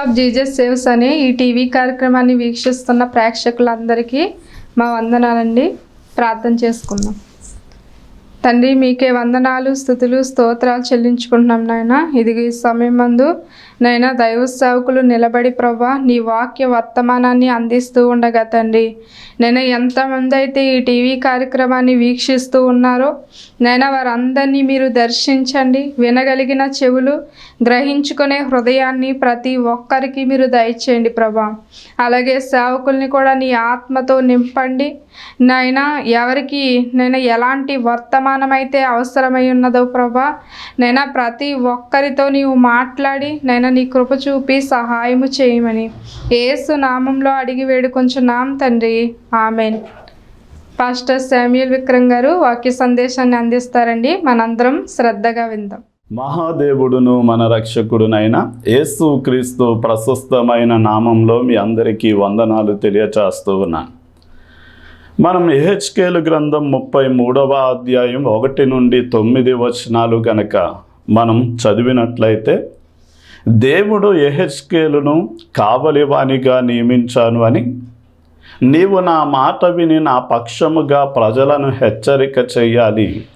Of Jesus saves అనే ఈ TV కార్యక్రమాన్ని వీక్షిస్తున్న ప్రేక్షకులందరికీ మా వందనాలండి. ప్రార్థన చేసుకుందాం. తండ్రి మీకే వందనాలు స్థుతులు స్తోత్రాలు చెల్లించుకుంటున్నాం నాయన. ఇది ఈ సమయం మందు నైనా దైవ సేవకులు నిలబడి ప్రభా నీ వాక్య వర్తమానాన్ని అందిస్తూ ఉండగా తండ్రి. నేను ఎంతమంది అయితే ఈ టీవీ కార్యక్రమాన్ని వీక్షిస్తూ ఉన్నారో నైనా వారందరినీ మీరు దర్శించండి. వినగలిగిన చెవులు గ్రహించుకునే హృదయాన్ని ప్రతి ఒక్కరికి మీరు దయచేయండి ప్రభా అలాగే సేవకుల్ని కూడా నీ ఆత్మతో నింపండి. నైనా ఎవరికి నేను ఎలాంటి వర్తమానం అయితే అవసరమై ఉన్నదో ప్రభా నైనా ప్రతి ఒక్కరితో నీవు మాట్లాడి నైనా నీ కృప చూపి సహాయము చేయమని. ఏసు నామంలో అడిగి వేడుకొంచున్నాం తండ్రి. ఆమెన్. పాస్టర్ శామ్యుల్ విక్రమ్ గారు వాక్య సందేశాన్ని అందిస్తారండి. మనందరం శ్రద్ధగా విందాం. మహాదేవుడును మన రక్షకుడునైన యేసు క్రీస్తు ప్రశస్తమైన నామంలో మీ అందరికీ వందనాలు తెలియచేస్తూ ఉన్నాను. మనం ఎహెచ్కేలు గ్రంథం ముప్పై మూడవ అధ్యాయం ఒకటి నుండి తొమ్మిది వచనాలు గనక మనం చదివినట్లయితే దేవుడు ఎహెచ్కేలును కావలివానిగా నియమించాను అని. నీవు నా మాట విని నా పక్షముగా ప్రజలను హెచ్చరిక చేయాలి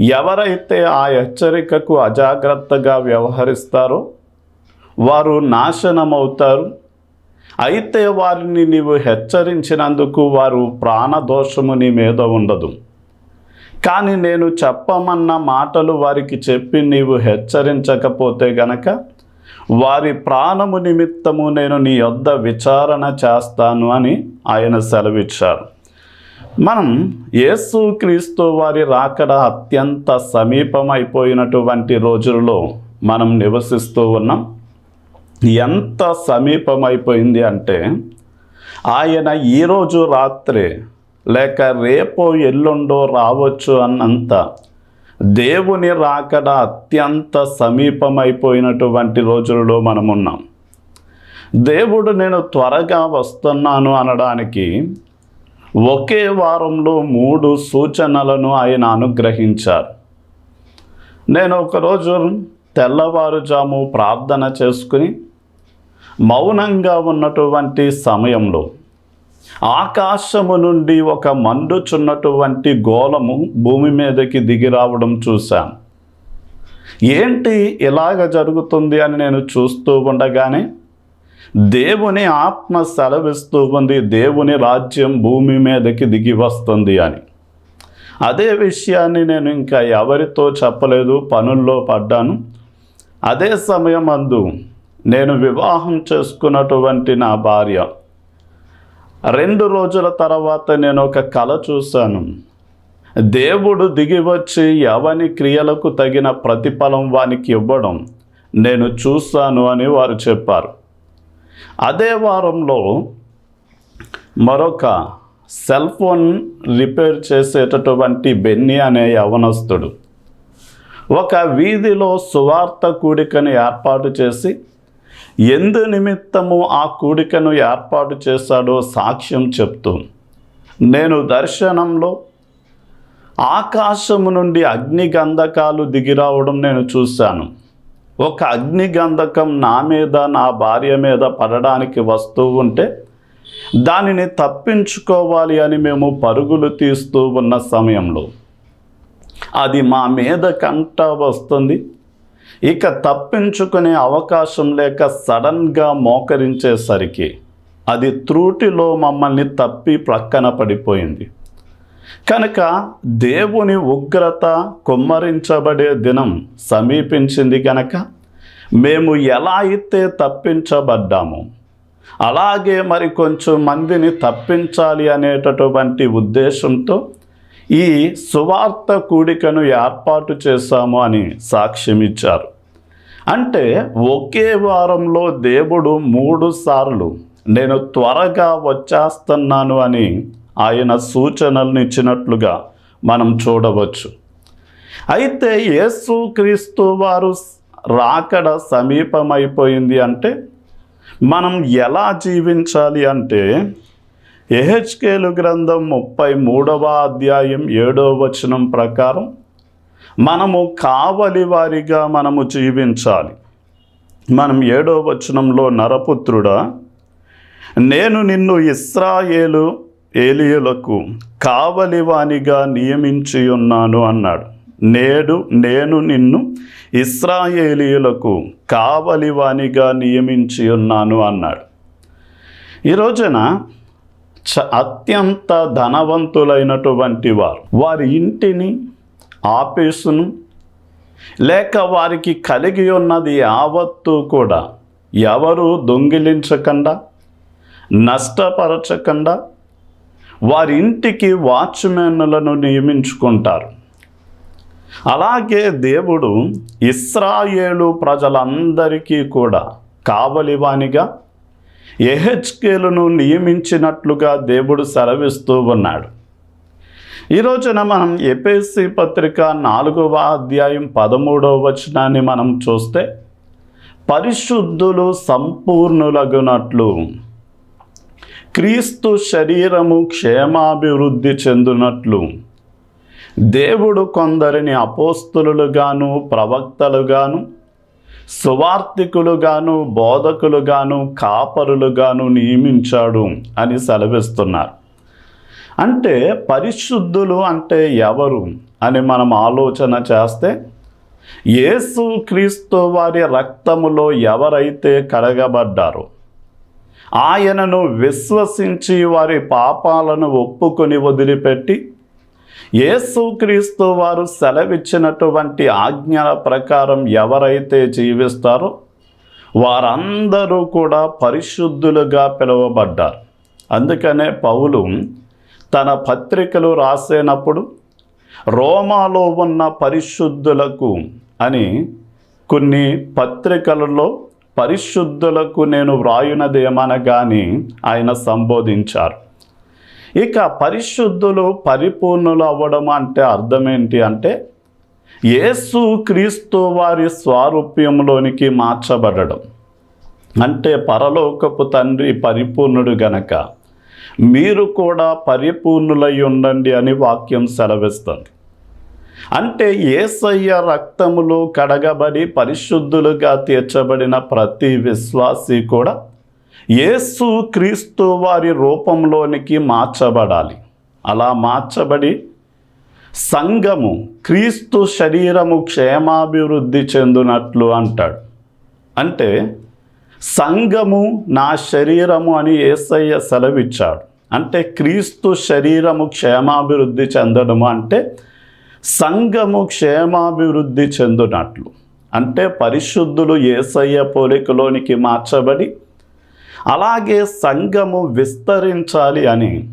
ఎవరైతే ఆ హెచ్చరికకు అజాగ్రత్తగా వ్యవహరిస్తారో వారు నాశనమవుతారు. అయితే వారిని నీవు హెచ్చరించినందుకు వారు ప్రాణదోషము నీ మీద ఉండదు. కానీ నేను చెప్పమన్న మాటలు వారికి చెప్పి నీవు హెచ్చరించకపోతే గనక వారి ప్రాణము నిమిత్తము నేను నీ యొద్ద విచారణ చేస్తాను అని ఆయన సెలవిచ్చారు. మనం యేసు క్రీస్తు వారి రాకడ అత్యంత సమీపమైపోయినటువంటి రోజుల్లో మనం నివసిస్తూ ఉన్నాం. ఎంత సమీపమైపోయింది అంటే ఆయన ఈరోజు రాత్రి లేక రేపో ఎల్లుండో రావచ్చు అన్నంత దేవుని రాకడ అత్యంత సమీపమైపోయినటువంటి రోజులలో మనం ఉన్నాం దేవుడు నేను త్వరగా వస్తున్నాను అనడానికి ఒకే వారంలో మూడు సూచనలను ఆయన అనుగ్రహించారు. నేను ఒకరోజు తెల్లవారుజాము ప్రార్థన చేసుకుని మౌనంగా ఉన్నటువంటి సమయంలో ఆకాశము నుండి ఒక మండుచున్నటువంటి గోళము భూమి మీదకి దిగి రావడం చూశాను. ఏంటి ఇలాగ జరుగుతుంది అని నేను చూస్తూ ఉండగానే దేవుని ఆత్మ సెలవిస్తూ ఉంది దేవుని రాజ్యం భూమి మీదకి దిగి వస్తుంది అని. అదే విషయాన్ని నేను ఇంకా ఎవరితో చెప్పలేదు పనుల్లో పడ్డాను. అదే సమయం అందు నేను వివాహం చేసుకున్నటువంటి నా భార్య రెండు రోజుల తర్వాత నేను ఒక కళ చూశాను. దేవుడు దిగి వచ్చి ఎవని క్రియలకు తగిన ప్రతిఫలం వానికి ఇవ్వడం నేను చూస్తాను అని వారు చెప్పారు. అదే వారంలో మరొక సెల్ ఫోన్ రిపేర్ చేసేటటువంటి బెన్ని అనే యవనస్తుడు ఒక వీధిలో సువార్త కూడికను ఏర్పాటు చేసి ఎందు నిమిత్తము ఆ కూడికను ఏర్పాటు చేశాడో సాక్ష్యం చెప్తూ నేను దర్శనంలో ఆకాశము నుండి అగ్ని గంధకాలు దిగిరావడం నేను చూశాను. ఒక అగ్ని గంధకం నా మీద నా భార్య మీద పడడానికి వస్తూ ఉంటే దానిని తప్పించుకోవాలి అని మేము పరుగులు తీస్తూ ఉన్న సమయంలో అది మా మీద కంట వస్తుంది. ఇక తప్పించుకునే అవకాశం లేక సడన్గా మోకరించేసరికి అది త్రూటిలో మమ్మల్ని తప్పి ప్రక్కన పడిపోయింది. కనుక దేవుని ఉగ్రత కుమ్మరించబడే దినం సమీపించింది కనుక మేము ఎలా అయితే తప్పించబడ్డాము అలాగే మరి కొంచెం మందిని తప్పించాలి అనేటటువంటి ఉద్దేశంతో ఈ సువార్త కూడికను ఏర్పాటు చేశాము అని సాక్ష్యం ఇచ్చారు అంటే ఒకే వారంలో దేవుడు మూడు సార్లు నేను త్వరగా వచ్చేస్తున్నాను అని ఆయన సూచనలను ఇచ్చినట్లుగా మనం చూడవచ్చు. అయితే యేసు క్రీస్తు వారు రాకడ సమీపమైపోయింది అంటే మనం ఎలా జీవించాలి అంటే ఎహెచ్కేలు గ్రంథం ముప్పై మూడవ అధ్యాయం ఏడవ వచనం ప్రకారం మనము కావలి వారిగా మనము జీవించాలి. మనం ఏడో వచనంలో నరపుత్రుడా నేను నిన్ను ఇస్రాయేలు ఏలియులకు కావలివానిగా నియమించి ఉన్నాను అన్నాడు. నేడు నేను నిన్ను ఇస్రాయేలీయులకు కావలివానిగా నియమించి ఉన్నాను అన్నాడు. ఈ రోజున అత్యంత ధనవంతులైనటువంటి వారు. వారి ఇంటిని ఆఫీసును లేక వారికి కలిగి ఉన్నది యావత్తు కూడా ఎవరు దొంగిలించకుండా నష్టపరచకుండా వారి ఇంటికి వాచ్మెన్లను నియమించుకుంటారు. అలాగే దేవుడు ఇస్రాయేలు ప్రజలందరికీ కూడా కావలివానిగా ఎహెచ్కేలను నియమించినట్లుగా దేవుడు సెలవిస్తూ ఉన్నాడు. ఈ రోజున మనం ఎపిఎస్సి పత్రిక నాలుగవ అధ్యాయం పదమూడవ వచనాన్ని మనం చూస్తే పరిశుద్ధులు సంపూర్ణులగునట్లు క్రీస్తు శరీరము క్షేమాభివృద్ధి చెందునట్లు దేవుడు కొందరిని అపోస్తులుగాను ప్రవక్తలుగాను సువార్థికులుగాను బోధకులుగాను కాపరులుగాను నియమించాడు అని సెలవిస్తున్నారు. అంటే పరిశుద్ధులు అంటే ఎవరు అని మనం ఆలోచన చేస్తే యేసు క్రీస్తు వారి రక్తములో ఎవరైతే కడగబడ్డారో ఆయనను విశ్వసించి వారి పాపాలను ఒప్పుకొని వదిలిపెట్టి యేసుక్రీస్తు వారు సెలవిచ్చినటువంటి ఆజ్ఞల ప్రకారం ఎవరైతే జీవిస్తారో వారందరూ కూడా పరిశుద్ధులుగా పిలువబడ్డారు. అందుకనే పౌలు తన పత్రికలు రాసేనప్పుడు రోమాలో ఉన్న పరిశుద్ధులకు అని కొన్ని పత్రికలలో పరిశుద్ధులకు నేను వ్రాయునదేమనగాని ఆయన సంబోధించారు. ఇక పరిశుద్ధులు పరిపూర్ణులు అవ్వడం అంటే అర్థం ఏంటి అంటే యేసు క్రీస్తు వారి స్వారూప్యంలోనికి మార్చబడడం. అంటే పరలోకపు తండ్రి పరిపూర్ణుడు గనక మీరు కూడా పరిపూర్ణులై ఉండండి అని వాక్యం సెలవిస్తుంది. అంటే ఏసయ్య రక్తములు కడగబడి పరిశుద్ధులుగా తీర్చబడిన ప్రతి విశ్వాసి కూడా యేసు క్రీస్తు వారి రూపంలోనికి మార్చబడాలి. అలా మార్చబడి సంఘము క్రీస్తు శరీరము క్షేమాభివృద్ధి చెందునట్లు అంటాడు. అంటే సంఘము నా శరీరము అని ఏసయ్య సెలవిచ్చాడు. అంటే క్రీస్తు శరీరము క్షేమాభివృద్ధి చెందడము అంటే సంఘము క్షేమాభివృద్ధి చెందునట్లు. అంటే పరిశుద్ధులు ఏసయ్య పోలికలోనికి మార్చబడి అలాగే సంఘము విస్తరించాలి అని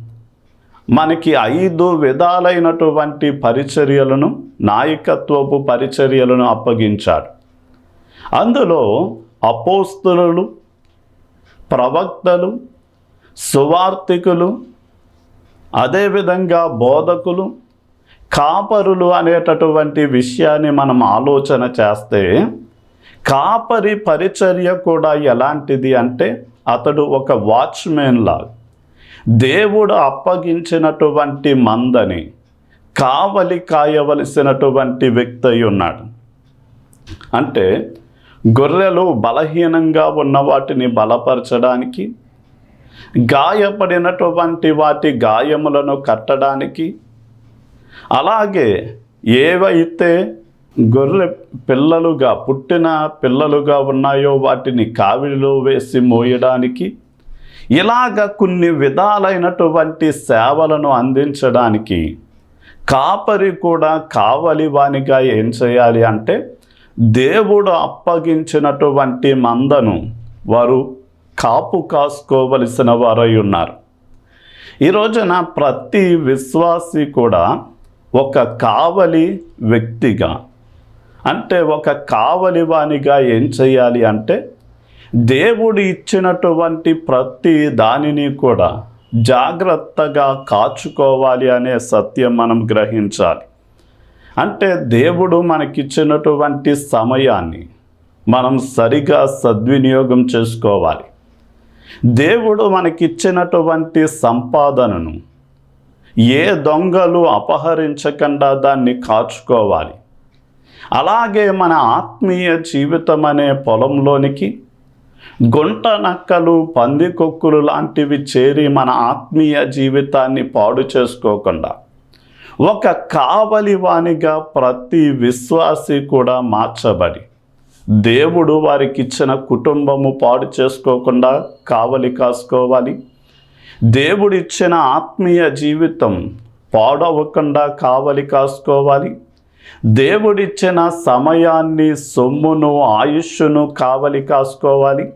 మనకి ఐదు విధాలైనటువంటి పరిచర్యలను నాయకత్వపు పరిచర్యలను అప్పగించాడు. అందులో అపోస్తులు ప్రవక్తలు సువార్థికులు అదేవిధంగా బోధకులు కాపరులు అనేటటువంటి విషయాన్ని మనం ఆలోచన చేస్తే కాపరి పరిచర్య కూడా ఎలాంటిది అంటే అతడు ఒక వాచ్మెన్ లాగా. దేవుడు అప్పగించినటువంటి మందని కావలి కాయవలసినటువంటి వ్యక్తి అయి ఉన్నాడు. అంటే గొర్రెలు బలహీనంగా ఉన్న వాటిని బలపరచడానికి గాయపడినటువంటి వాటి గాయములను కట్టడానికి అలాగే ఏవైతే గొర్రె పిల్లలుగా పుట్టిన పిల్లలుగా ఉన్నాయో వాటిని కావిడిలో వేసి మోయడానికి ఇలాగ కొన్ని విధాలైనటువంటి సేవలను అందించడానికి కాపరి కూడా కావలి వానిగా ఏం చేయాలి అంటే దేవుడు అప్పగించినటువంటి మందను వారు కాపు కాసుకోవలసిన వారై ఉన్నారు. ఈ రోజున ప్రతి విశ్వాసి కూడా ఒక కావలి వ్యక్తిగా అంటే ఒక కావలివానిగా ఏం చేయాలి అంటే దేవుడు ఇచ్చినటువంటి ప్రతి దానిని కూడా జాగ్రత్తగా కాచుకోవాలి అనే సత్యం మనం గ్రహించాలి. అంటే దేవుడు మనకిచ్చినటువంటి సమయాన్ని మనం సరిగా సద్వినియోగం చేసుకోవాలి. దేవుడు మనకిచ్చినటువంటి సంపాదనను ఏ దొంగలు అపహరించకుండా దాన్ని కాచుకోవాలి. అలాగే మన ఆత్మీయ జీవితం అనే పొలంలోనికి గుంట నక్కలు పందికొక్కులు లాంటివి చేరి మన ఆత్మీయ జీవితాన్ని పాడు చేసుకోకుండా ఒక కావలివానిగా ప్రతి విశ్వాసి కూడా మార్చబడి దేవుడు వారికి ఇచ్చిన కుటుంబము పాడు చేసుకోకుండా కావలి కాసుకోవాలి. దేవుడిచ్చిన ఆత్మీయ జీవితం పాడవకుండా కావలి కాసుకోవాలి. దేవుడిచ్చిన సమయాన్ని సొమ్మును ఆయుష్ను కావలి కాసుకోవాలి.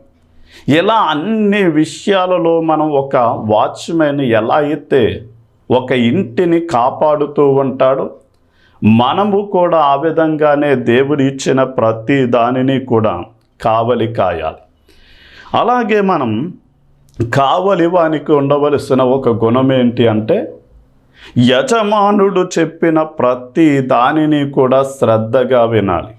ఇలా అన్ని విషయాలలో మనం ఒక వాచ్మెన్ ఎలా అయితే ఒక ఇంటిని కాపాడుతూ ఉంటాడో మనము కూడా ఆ విధంగానే దేవుడు ఇచ్చిన ప్రతి దానిని కూడా కావలి కాయాలి. అలాగే మనం కావలి వానికి ఉండవలసిన ఒక గుణం ఏంటి అంటే యజమానుడు చెప్పిన ప్రతి దానిని కూడా శ్రద్ధగా వినాలి.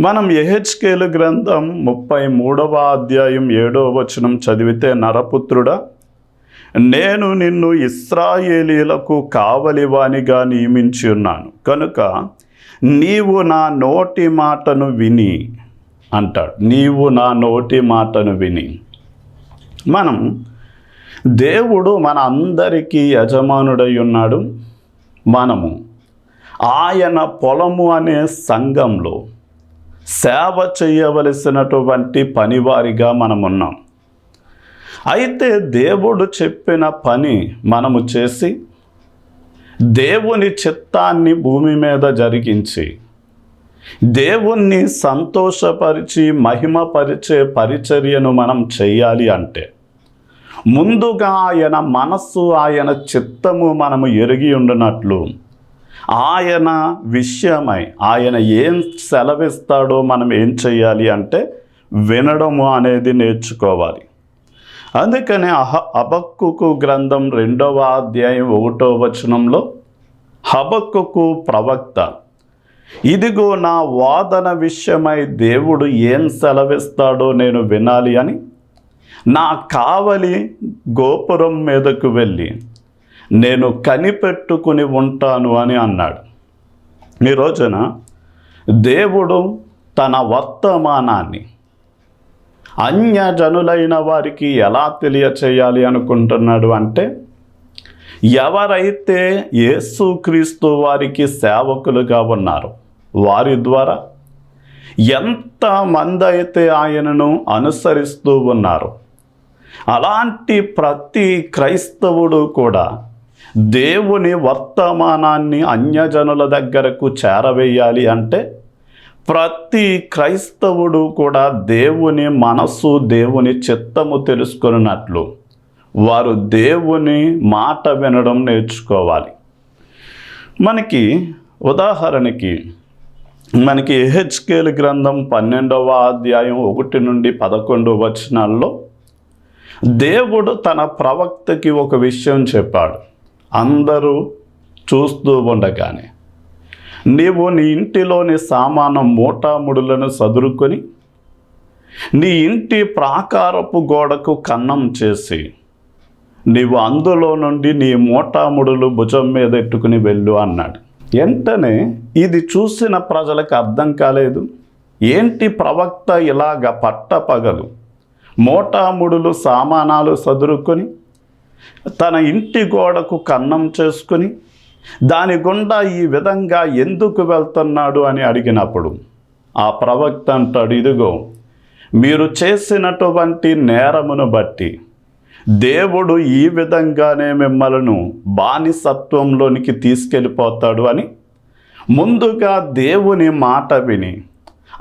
మనం ఎహెచ్కేలు గ్రంథం ముప్పై మూడవ అధ్యాయం ఏడవ వచనం చదివితే నరపుత్రుడా నేను నిన్ను ఇస్రాయేలీలకు కావలివానిగా నియమించి ఉన్నాను. కనుక నీవు నా నోటి మాటను విని అంటాడు. నీవు నా నోటి మాటను విని. మనం దేవుడు మన అందరికీ యజమానుడై ఉన్నాడు మనము. ఆయన పొలము అనే సంఘంలో సేవ చేయవలసినటువంటి పనివారిగా మనం ఉన్నాం అయితే దేవుడు చెప్పిన పని మనము చేసి దేవుని చిత్తాన్ని భూమి మీద జరిగించి దేవుణ్ణి సంతోషపరిచి మహిమపరిచే పరిచర్యను మనం చేయాలి అంటే ముందుగా ఆయన మనస్సు ఆయన చిత్తము మనము ఎరిగి ఉండినట్లు. ఆయన విషయమై ఆయన ఏం సెలవిస్తాడో మనం ఏం చేయాలి అంటే వినడము అనేది నేర్చుకోవాలి. అందుకనే అహ అబక్కుకు గ్రంథం రెండవ అధ్యాయం ఒకటో వచనంలో హబక్కుకు ప్రవక్త ఇదిగో నా వాదన విషయమై దేవుడు ఏం సెలవిస్తాడో నేను వినాలి అని నా కావలి గోపురం మీదకు వెళ్ళి నేను కనిపెట్టుకుని ఉంటాను అని అన్నాడు. ఈ రోజున దేవుడు తన వర్తమానాన్ని అన్యజనులైన వారికి ఎలా తెలియచేయాలి అనుకుంటున్నాడు అంటే ఎవరైతే యేసుక్రీస్తు వారికి సేవకులుగా ఉన్నారో వారి ద్వారా ఎంతమంది అయితే ఆయనను అనుసరిస్తూ ఉన్నారు అలాంటి ప్రతి క్రైస్తవుడు కూడా దేవుని వర్తమానాన్ని అన్యజనుల దగ్గరకు చేరవేయాలి అంటే ప్రతి క్రైస్తవుడు కూడా దేవుని మనస్సు దేవుని చిత్తము తెలుసుకున్నట్లు వారు దేవుని మాట వినడం నేర్చుకోవాలి. మనకి ఉదాహరణకి మనకి ఎహెచ్కేల్ గ్రంథం పన్నెండవ అధ్యాయం ఒకటి నుండి పదకొండు వచనాల్లో దేవుడు తన ప్రవక్తకి ఒక విషయం చెప్పాడు. అందరూ చూస్తూ ఉండగానే నీవు నీ ఇంటిలోని సామాను మూటాముడులను సదురుకొని నీ ఇంటి ప్రాకారపు గోడకు కన్నం చేసి నీవు అందులో నుండి నీ మూటాముడులు భుజం మీద ఎట్టుకుని వెళ్ళు అన్నాడు. వెంటనే ఇది చూసిన ప్రజలకు అర్థం కాలేదు. ఏంటి ప్రవక్త ఇలాగ పట్టపగలు? మూటాముడులు సామానాలు సదురుకొని తన ఇంటి గోడకు కన్నం చేసుకుని దాని గుండా ఈ విధంగా ఎందుకు వెళ్తున్నాడు అని అడిగినప్పుడు ఆ ప్రవక్త అంటాడు ఇదిగో మీరు చేసినటువంటి నేరమును బట్టి దేవుడు ఈ విధంగానే మిమ్మలను బానిసత్వంలోనికి తీసుకెళ్ళిపోతాడు అని ముందుగా దేవుని మాట విని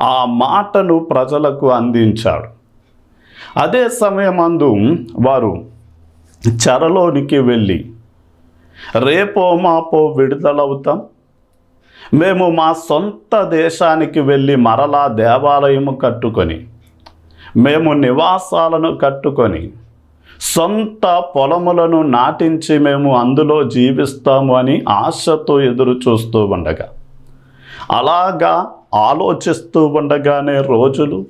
ఆ మాటను ప్రజలకు అందించాడు. అదే సమయమందు వారు చెరలోనికి వెళ్ళి రేపో మాపో విడుదలవుతాం. మేము మా సొంత దేశానికి వెళ్ళి మరలా దేవాలయము కట్టుకొని మేము నివాసాలను కట్టుకొని సొంత పొలములను నాటించి మేము అందులో జీవిస్తాము అని ఆశతో ఎదురు చూస్తూ ఉండగా అలాగా ఆలోచిస్తూ ఉండగానే రోజులు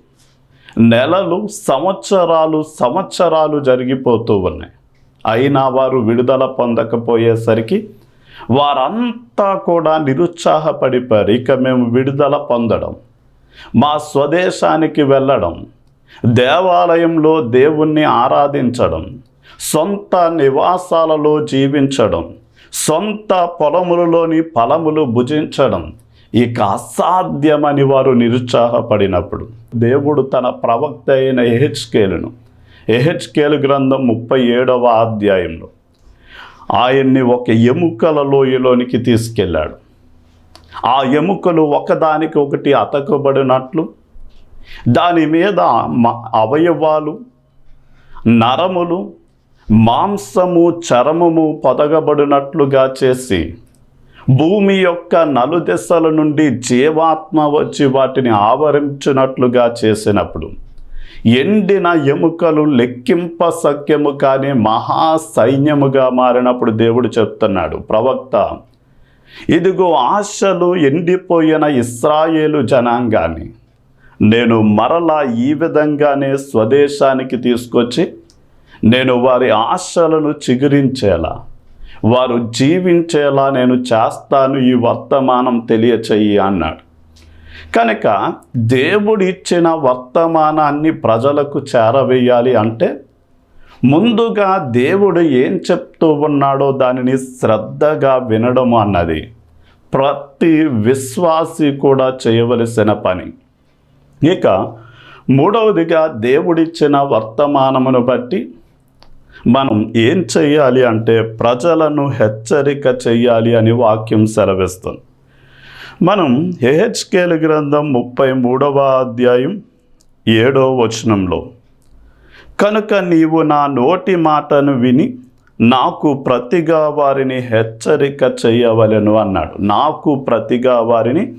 నెలలు సంవత్సరాలు సంవత్సరాలు జరిగిపోతూ ఉన్నాయి. అయినా వారు విడుదల పొందకపోయేసరికి వారంతా కూడా నిరుత్సాహపడిపోయారు. ఇక మేము విడుదల పొందడం మా స్వదేశానికి వెళ్ళడం దేవాలయంలో దేవుణ్ణి ఆరాధించడం సొంత నివాసాలలో జీవించడం సొంత పొలములలోని ఫలములు భుజించడం ఇక అసాధ్యమని వారు నిరుత్సాహపడినప్పుడు దేవుడు తన ప్రవక్త అయిన ఎహెచ్కేలను ఎహెచ్కేలు గ్రంథం ముప్పై ఏడవ అధ్యాయంలో ఆయన్ని ఒక ఎముకల లోయలోనికి తీసుకెళ్ళాడు. ఆ ఎముకలు ఒకదానికి ఒకటి అతకబడినట్లు దాని మీద మ- అవయవాలు నరములు మాంసము చరమము పొదగబడినట్లుగా చేసి భూమి యొక్క నలుదెసల నుండి జీవాత్మ వచ్చి వాటిని ఆవరించినట్లుగా చేసినప్పుడు ఎండిన ఎముకలు లెక్కింప సఖ్యము కానీ మహా సైన్యముగా మారినప్పుడు దేవుడు చెప్తున్నాడు ప్రవక్త ఇదిగో ఆశలు ఎండిపోయిన ఇస్రాయేలు జనాంగాన్ని నేను మరలా ఈ విధంగానే స్వదేశానికి తీసుకొచ్చి నేను వారి ఆశలను చిగురించేలా వారు జీవించేలా నేను చేస్తాను ఈ వర్తమానం తెలియచెయ్యి అన్నాడు. కనుక దేవుడు ఇచ్చిన వర్తమానాన్ని ప్రజలకు చేరవేయాలి అంటే ముందుగా దేవుడు ఏం చెప్తూ ఉన్నాడో దానిని శ్రద్ధగా వినడం అన్నది. ప్రతి విశ్వాసి కూడా చేయవలసిన పని. ఇక మూడవదిగా దేవుడిచ్చిన వర్తమానమును బట్టి మనం ఏం చేయాలి అంటే ప్రజలను హెచ్చరిక చేయాలి అని వాక్యం సెలవిస్తుంది. మనం ఏహెచ్కేల్ గ్రంథం ముప్పై మూడవ అధ్యాయం ఏడో వచనంలో కనుక నీవు నా నోటి మాటను విని నాకు ప్రతిగా వారిని హెచ్చరిక చేయవలెను అన్నాడు. నాకు ప్రతిగా వారిని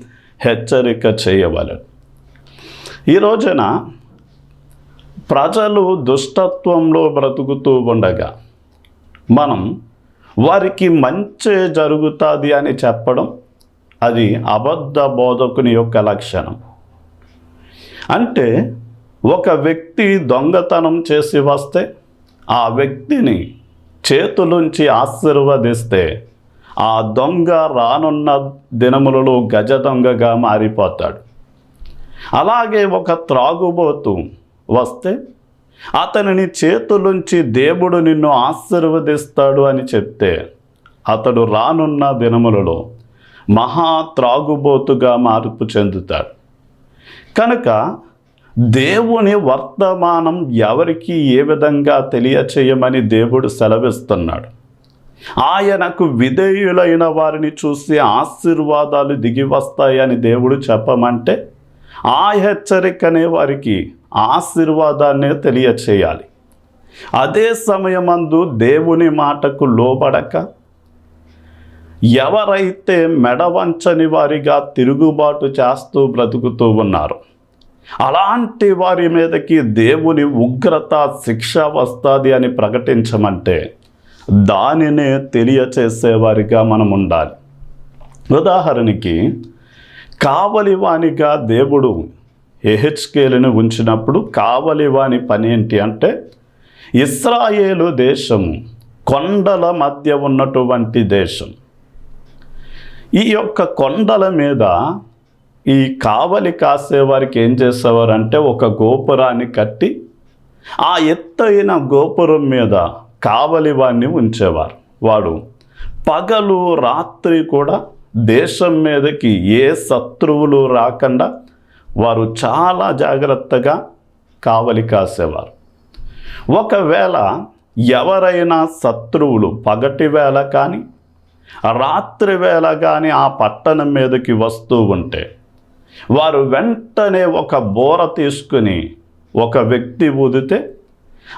హెచ్చరిక చేయవలెను. ఈ రోజున ప్రజలు దుష్టత్వంలో బ్రతుకుతూ ఉండగా మనం వారికి మంచి జరుగుతుంది అని చెప్పడం అది అబద్ధ బోధకుని యొక్క లక్షణం. అంటే ఒక వ్యక్తి దొంగతనం చేసి వస్తే ఆ వ్యక్తిని చేతులుంచి ఆశీర్వదిస్తే ఆ దొంగ రానున్న దినములలో గజ దొంగగా మారిపోతాడు. అలాగే ఒక త్రాగుబోతు వస్తే అతనిని చేతులుంచి దేవుడు నిన్ను ఆశీర్వదిస్తాడు అని చెప్తే అతడు రానున్న దినములలో మహా త్రాగుబోతుగా మార్పు చెందుతాడు. కనుక దేవుని వర్తమానం ఎవరికి ఏ విధంగా తెలియచేయమని దేవుడు సెలవిస్తున్నాడు. ఆయనకు విధేయులైన వారిని చూసి ఆశీర్వాదాలు దిగి వస్తాయని దేవుడు చెప్పమంటే ఆ హెచ్చరికనే వారికి ఆశీర్వాదాన్ని తెలియచేయాలి. అదే సమయమందు దేవుని మాటకు లోబడక ఎవరైతే మెడవంచని వారిగా తిరుగుబాటు చేస్తూ బ్రతుకుతూ ఉన్నారు అలాంటి వారి మీదకి దేవుని ఉగ్రత శిక్ష వస్తుంది అని ప్రకటించమంటే దానినే తెలియచేసేవారిగా మనం ఉండాలి. ఉదాహరణకి కావలివానిగా దేవుడు ఎహెచ్కేలను ఉంచినప్పుడు కావలివాని పని ఏంటి అంటే ఇస్రాయేలు దేశము కొండల మధ్య ఉన్నటువంటి దేశం. ఈ యొక్క కొండల మీద ఈ కావలి కాసేవారికి ఏం చేసేవారంటే ఒక గోపురాన్ని కట్టి ఆ ఎత్తైన గోపురం మీద కావలి వాడిని ఉంచేవారు. వాడు పగలు రాత్రి కూడా దేశం మీదకి ఏ శత్రువులు రాకుండా వారు చాలా జాగ్రత్తగా కావలి కాసేవారు. ఒకవేళ ఎవరైనా శత్రువులు పగటి వేళ కానీ రాత్రి వేళ కానీ ఆ పట్టణం మీదకి వస్తూ ఉంటే వారు వెంటనే ఒక బోర తీసుకుని ఒక వ్యక్తి ఊదితే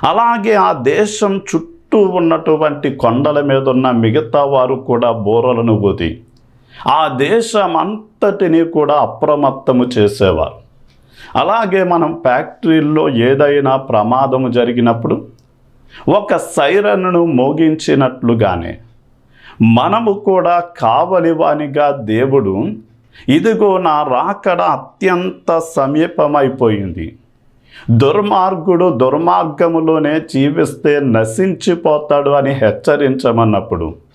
అలాగే ఆ దేశం చుట్టూ ఉన్నటువంటి కొండల మీద ఉన్న మిగతా వారు కూడా బోరలను ఊది ఆ దేశం అంతటిని కూడా అప్రమత్తము చేసేవారు. అలాగే మనం ఫ్యాక్టరీల్లో ఏదైనా ప్రమాదము జరిగినప్పుడు ఒక సైరన్ను మోగించినట్లుగానే మనము కూడా కావలివానిగా దేవుడు ఇదిగో నా రాకడ అత్యంత సమీపమైపోయింది. దుర్మార్గుడు దుర్మార్గములోనే జీవిస్తే నశించిపోతాడు అని హెచ్చరించమన్నప్పుడు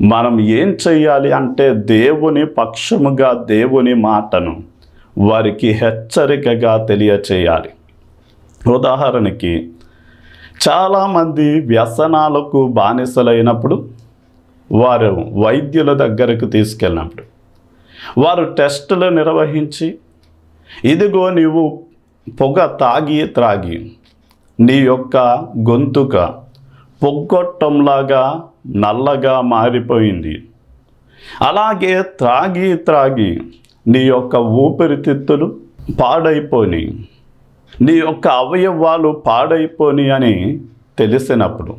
మనం ఏం చెయ్యాలి అంటే దేవుని పక్షముగా దేవుని మాటను వారికి హెచ్చరికగా తెలియచేయాలి. ఉదాహరణకి చాలామంది వ్యసనాలకు బానిసలైనప్పుడు వారు వైద్యుల దగ్గరకు తీసుకెళ్ళినప్పుడు వారు టెస్టులు నిర్వహించి ఇదిగో నీవు పొగ తాగి త్రాగి నీ యొక్క గొంతుక పొగ్గొట్టంలాగా నల్లగా మారిపోయింది. అలాగే త్రాగి త్రాగి నీ యొక్క ఊపిరితిత్తులు పాడైపోని నీ యొక్క అవయవాలు పాడైపోని అని తెలిసినప్పుడు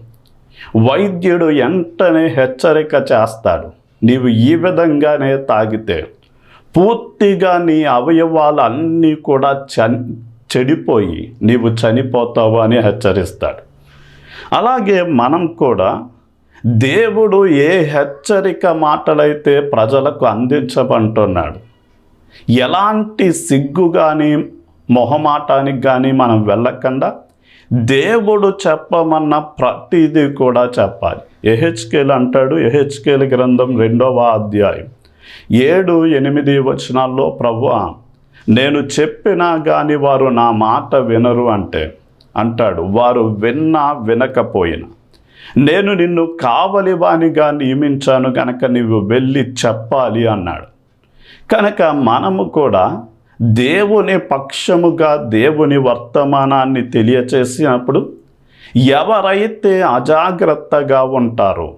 వైద్యుడు వెంటనే హెచ్చరిక చేస్తాడు నీవు ఈ విధంగానే తాగితే పూర్తిగా నీ అవయవాలు అన్నీ కూడా చని చెడిపోయి నీవు చనిపోతావు అని హెచ్చరిస్తాడు. అలాగే మనం కూడా దేవుడు ఏ హెచ్చరిక మాటలైతే ప్రజలకు అందించమంటున్నాడు ఎలాంటి సిగ్గు కానీ మొహమాటానికి కానీ మనం వెళ్ళకుండా? దేవుడు చెప్పమన్న ప్రతిదీ కూడా చెప్పాలి. ఎహెచ్కేల్ అంటాడు ఎహెచ్కేల్ గ్రంథం రెండవ అధ్యాయం. ఏడు ఎనిమిది వచనాల్లో ప్రభు నేను చెప్పినా కానీ వారు నా మాట వినరు అంటే అంటాడు. వారు విన్నా వినకపోయినా నేను నిన్ను కావలివానిగా నియమించాను కనుక నీవు వెళ్ళి చెప్పాలి అన్నాడు. కనుక మనము కూడా దేవుని పక్షముగా దేవుని వర్తమానాన్ని తెలియచేసినప్పుడు ఎవరైతే అజాగ్రత్తగా ఉంటారో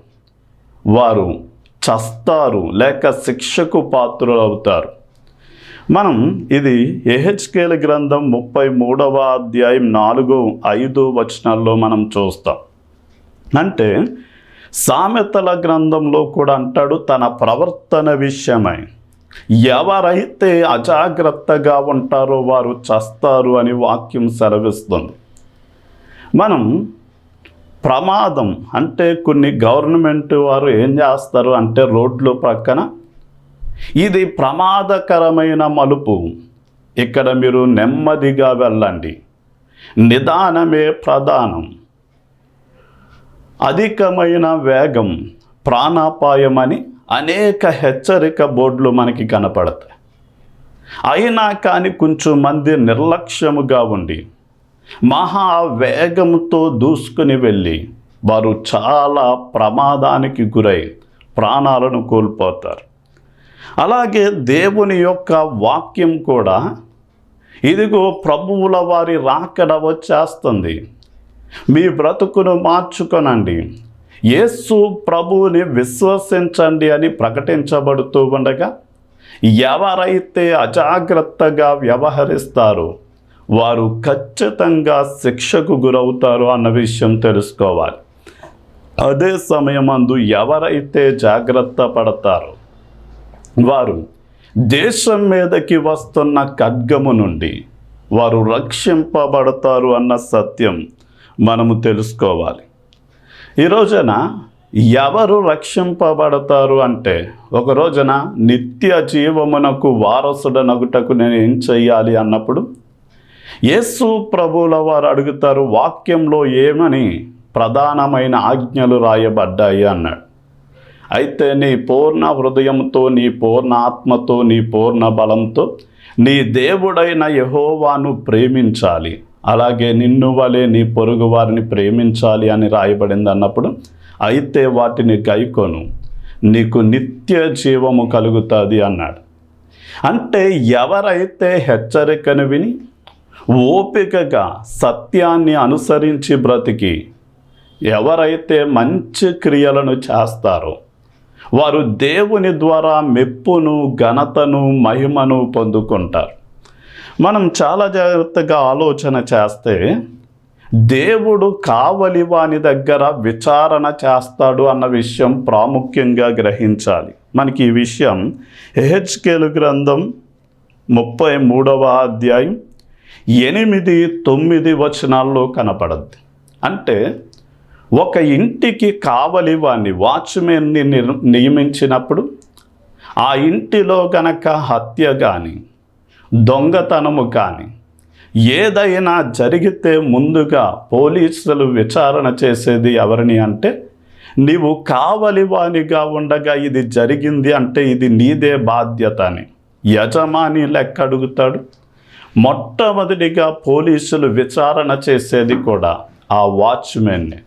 వారు చస్తారు లేక శిక్షకు పాత్రులవుతారు. మనం ఇది ఎహెచ్కేల గ్రంథం ముప్పై మూడవ అధ్యాయం నాలుగు ఐదు వచనాల్లో మనం చూస్తాం. అంటే సామెతల గ్రంథంలో కూడా అంటాడు తన ప్రవర్తన విషయమై. ఎవరైతే అజాగ్రత్తగా ఉంటారో వారు చస్తారు అని వాక్యం సెలవిస్తుంది. మనం ప్రమాదం అంటే కొన్ని గవర్నమెంట్ వారు ఏం చేస్తారు అంటే రోడ్లు ప్రక్కన ఇది ప్రమాదకరమైన మలుపు. ఇక్కడ మీరు నెమ్మదిగా వెళ్ళండి. నిదానమే ప్రధానం. అధికమైన వేగం ప్రాణాపాయం అని అనేక హెచ్చరిక బోర్డులు మనకి కనపడతాయి. అయినా కానీ కొంచెం మంది నిర్లక్ష్యముగా ఉండి మహా వేగంతో దూసుకుని వెళ్ళి వారు చాలా ప్రమాదానికి గురై ప్రాణాలను కోల్పోతారు. అలాగే దేవుని యొక్క వాక్యం కూడా ఇదిగో ప్రభువుల వారి రాకడ వచ్చేస్తుంది. మీ బ్రతుకును మార్చుకొనండి. యేసు ప్రభువుని విశ్వసించండి అని ప్రకటించబడుతూ ఉండగా ఎవరైతే అజాగ్రత్తగా వ్యవహరిస్తారో వారు ఖచ్చితంగా శిక్షకు గురవుతారు అన్న విషయం తెలుసుకోవాలి. అదే సమయమందు ఎవరైతే జాగ్రత్త పడతారో వారు దేశం మీదకి వస్తున్న ఖడ్గము నుండి వారు రక్షింపబడతారు అన్న సత్యం మనము తెలుసుకోవాలి. ఈ రోజున ఎవరు రక్షింపబడతారు అంటే ఒక రోజున నిత్య జీవమునకు వారసుడనగుటకు నేను ఏం చెయ్యాలి అన్నప్పుడు యేసు ప్రభువుల వారు అడుగుతారు వాక్యంలో ఏమని ప్రధానమైన ఆజ్ఞలు రాయబడ్డాయి అన్నాడు. అయితే నీ పూర్ణ హృదయంతో నీ పూర్ణ ఆత్మతో నీ పూర్ణ బలంతో నీ దేవుడైన యహోవాను ప్రేమించాలి. అలాగే నిన్ను వలె నీ పొరుగు వారిని ప్రేమించాలి అని రాయబడింది అన్నప్పుడు అయితే వాటిని గైకొను నీకు నిత్య జీవము కలుగుతుంది అన్నాడు. అంటే ఎవరైతే హెచ్చరికను విని ఓపికగా సత్యాన్ని అనుసరించి బ్రతికి ఎవరైతే మంచి క్రియలను చేస్తారో వారు దేవుని ద్వారా మెప్పును ఘనతను మహిమను పొందుకుంటారు. మనం చాలా జాగ్రత్తగా ఆలోచన చేస్తే దేవుడు కావలి వాని దగ్గర విచారణ చేస్తాడు అన్న విషయం ప్రాముఖ్యంగా గ్రహించాలి. మనకి ఈ విషయం హెచ్కేలు గ్రంథం ముప్పై మూడవ అధ్యాయం ఎనిమిది తొమ్మిది వచనాల్లో కనపడద్ది. అంటే ఒక ఇంటికి కావలి వాణ్ణి వాచ్మెన్ని నియమించినప్పుడు ఆ ఇంటిలో గనక హత్య కానీ దొంగతనము కానీ ఏదైనా జరిగితే ముందుగా పోలీసులు విచారణ చేసేది ఎవరిని అంటే నీవు కావలివానిగా ఉండగా ఇది జరిగింది అంటే ఇది నీదే బాధ్యత అని యజమాని లెక్క అడుగుతాడు. మొట్టమొదటిగా పోలీసులు విచారణ చేసేది కూడా ఆ వాచ్మెన్ని.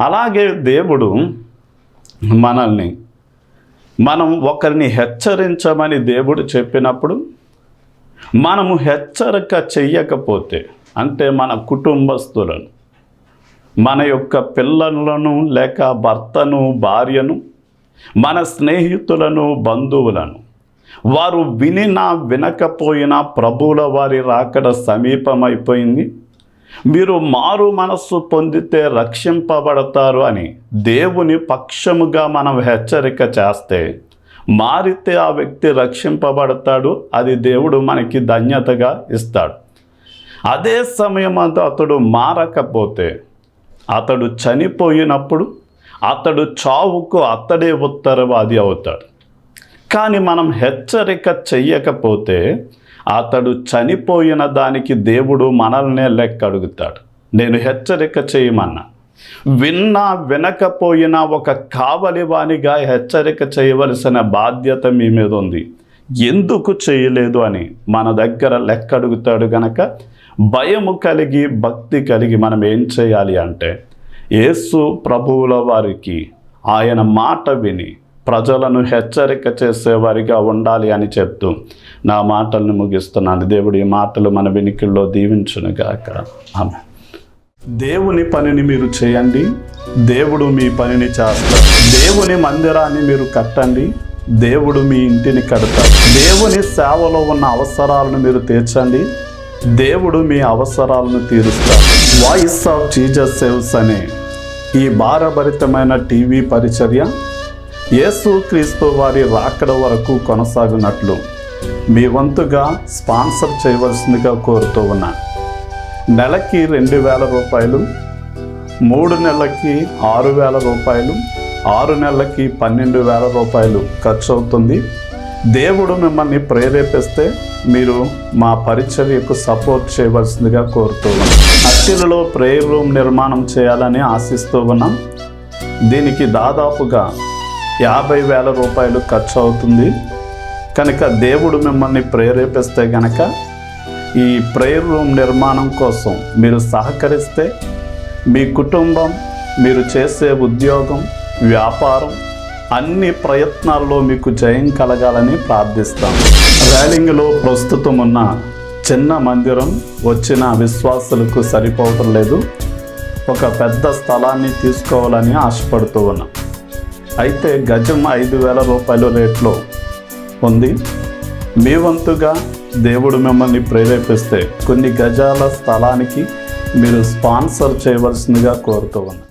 అలాగే దేవుడు మనల్ని మనం ఒకరిని హెచ్చరించమని దేవుడు చెప్పినప్పుడు మనము హెచ్చరిక చెయ్యకపోతే అంటే మన కుటుంబస్తులను మన యొక్క పిల్లలను లేక భర్తను భార్యను మన స్నేహితులను బంధువులను వారు వినినా వినకపోయినా ప్రభువుల వారి రాకడ సమీపమైపోయింది. మీరు మారు మనస్సు పొందితే రక్షింపబడతారు అని దేవుని పక్షముగా మనం హెచ్చరిక చేస్తే మారితే ఆ వ్యక్తి రక్షింపబడతాడు అది దేవుడు మనకి ధన్యతగా ఇస్తాడు. అదే సమయం అంతా అతడు మారకపోతే అతడు చనిపోయినప్పుడు అతడు చావుకు అతడే ఉత్తరవాది అవుతాడు. కానీ మనం హెచ్చరిక చెయ్యకపోతే అతడు చనిపోయిన దానికి దేవుడు మనల్నే లెక్క అడుగుతాడు నేను హెచ్చరిక చేయమన్నా. విన్నా వినకపోయినా ఒక కావలివానిగా హెచ్చరిక చేయవలసిన బాధ్యత మీ మీద ఉంది. ఎందుకు చేయలేదు అని మన దగ్గర లెక్క అడుగుతాడు గనక భయము కలిగి భక్తి కలిగి మనం ఏం చేయాలి అంటే యేసు ప్రభువుల వారికి ఆయన మాట విని ప్రజలను హెచ్చరిక చేసేవారిగా ఉండాలి అని చెప్తూ నా మాటలను ముగిస్తున్నాను. దేవుడి మాటలు మన వెనికిల్లో దీవించునుగాక. ఆమె దేవుని పనిని మీరు చేయండి. దేవుడు మీ పనిని చేస్తాడు. దేవుని మందిరాన్ని మీరు కట్టండి. దేవుడు మీ ఇంటిని కడతాడు. దేవుని సేవలో ఉన్న అవసరాలను మీరు తీర్చండి. దేవుడు మీ అవసరాలను తీరుస్తాడు. వాయిస్ ఆఫ్ జీజస్ సేవ్స్ అనే ఈ భారభరితమైన టీవీ పరిచర్య యేసు క్రీస్తు వారి రాకడ వరకు కొనసాగినట్లు మీ వంతుగా స్పాన్సర్ చేయవలసిందిగా కోరుతూ ఉన్నాను. నెలకి రెండు వేల రూపాయలు మూడు నెలలకి ఆరు వేల రూపాయలు ఆరు నెలలకి పన్నెండు వేల రూపాయలు ఖర్చు అవుతుంది దేవుడు మిమ్మల్ని ప్రేరేపిస్తే మీరు మా పరిచర్యకు సపోర్ట్ చేయవలసిందిగా కోరుతూ ఉన్నాం. అత్తిలలో ప్రేయర్ రూమ్ నిర్మాణం చేయాలని ఆశిస్తూ ఉన్నాం. దీనికి దాదాపుగా యాభై వేల రూపాయలు ఖర్చు అవుతుంది కనుక దేవుడు మిమ్మల్ని ప్రేరేపిస్తే గనక ఈ ప్రేయర్ రూమ్ నిర్మాణం కోసం మీరు సహకరిస్తే మీ కుటుంబం మీరు చేసే ఉద్యోగం వ్యాపారం అన్ని ప్రయత్నాల్లో మీకు జయం కలగాలని ప్రార్థిస్తాం. ర్యాలింగ్లో ప్రస్తుతం ఉన్న చిన్న మందిరం వచ్చిన విశ్వాసులకు సరిపోవటం లేదు. ఒక పెద్ద స్థలాన్ని తీసుకోవాలని ఆశపడుతూ ఉన్నాం. అయితే గజం ఐదు వేల రూపాయల రేట్లో ఉంది. మీ వంతుగా దేవుడు మిమ్మల్ని ప్రేరేపిస్తే కొన్ని గజాల స్థలానికి మీరు స్పాన్సర్ చేయవలసిందిగా కోరుతూ ఉన్నాను.